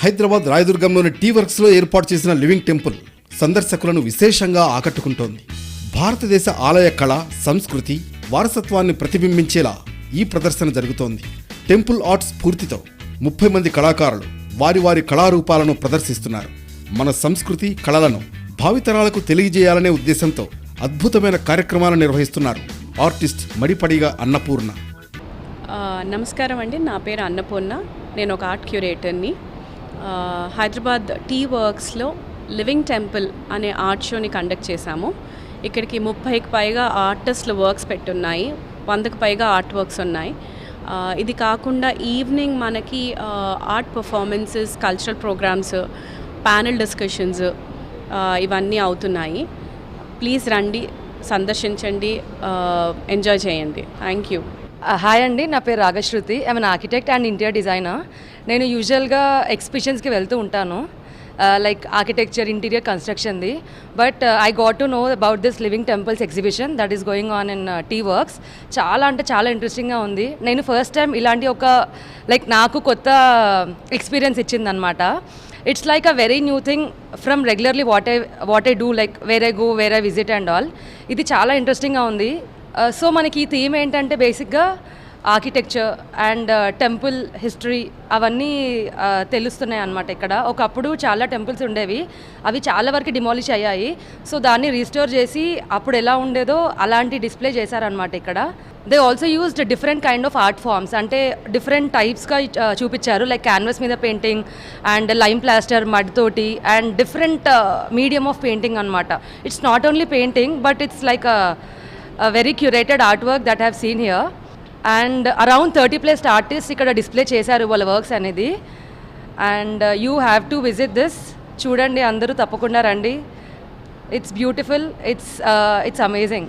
Hyderabad రాయదుర్గంలోని tea వర్క్స్లో ఏర్పాటు చేసిన living temple సందర్శకులను విశేషంగా ఆకట్టుకుంటోంది. భారతదేశ ఆలయ కళ సంస్కృతి వారసత్వాన్ని ప్రతిబింబించేలా ఈ ప్రదర్శన జరుగుతోంది. టెంపుల్ ఆర్ట్స్ స్ఫూర్తితో ముప్పై మంది కళాకారులు వారి వారి కళారూపాలను ప్రదర్శిస్తున్నారు. మన సంస్కృతి కళలను భావితరాలకు తెలియజేయాలనే ఉద్దేశంతో అద్భుతమైన కార్యక్రమాలు నిర్వహిస్తున్నారు ఆర్టిస్ట్ మడిపడిగా అన్నపూర్ణ. నమస్కారం అండి. నా పేరు అన్నపూర్ణ. నేను ఒక ఆర్ట్ క్యూరేటర్ని. హైదరాబాద్ టీ వర్క్స్లో లివింగ్ టెంపుల్ అనే ఆర్ట్ షోని కండక్ట్ చేశాము. ఇక్కడికి ముప్పైకి పైగా ఆర్టిస్టుల వర్క్స్ పెట్టున్నాయి. వందకు పైగా ఆర్ట్ వర్క్స్ ఉన్నాయి. ఇది కాకుండా ఈవినింగ్ మనకి art performances cultural programmes panel discussions ఇవన్నీ అవుతున్నాయి. ప్లీజ్ రండి సందర్శించండి ఎంజాయ్ చేయండి. Thank you. హాయ్ అండి నా పేరు Ragashruti. I'm architect and interior designer నేను యూజువల్గా ఎక్స్బిషన్స్కి వెళ్తూ ఉంటాను. Like architecture interior కన్స్ట్రక్షన్ది but I got to know about this living temples exhibition that is going on in T works చాలా అంటే చాలా ఇంట్రెస్టింగ్గా ఉంది. నేను ఫస్ట్ టైం ఇలాంటి ఒక లైక్ నాకు కొత్త experience ఇచ్చిందనమాట it's like a very new thing from regularly what I what I do like where I go where I visit and all ఇది చాలా ఇంట్రెస్టింగ్గా ఉంది. Uh, సో మనకి ఈ థీమ్ ఏంటంటే బేసిక్గా ఆర్కిటెక్చర్ అండ్ టెంపుల్ హిస్టరీ అవన్నీ uh, తెలుస్తున్నాయి అన్నమాట ఇక్కడ. ఒకప్పుడు చాలా టెంపుల్స్ ఉండేవి. అవి చాలా వరకు డిమాలిష్ అయ్యాయి. సో దాన్ని రీస్టోర్ చేసి అప్పుడు ఎలా ఉండేదో అలాంటి డిస్ప్లే చేశారనమాట ఇక్కడ. They also used different kind of art forms అంటే డిఫరెంట్ టైప్స్గా uh, చూపించారు. లైక్ క్యాన్వస్ మీద painting and lime plaster mud తోటి and different medium of painting అనమాట it's not only painting but it's like very curated art work that have seen here and around thirty plus artist ఇక్కడ display చేశారు వాళ్ళ works అనేది. And you have to visit this చూడండి అందరూ తప్పకుండా రండి. It's beautiful it's it's amazing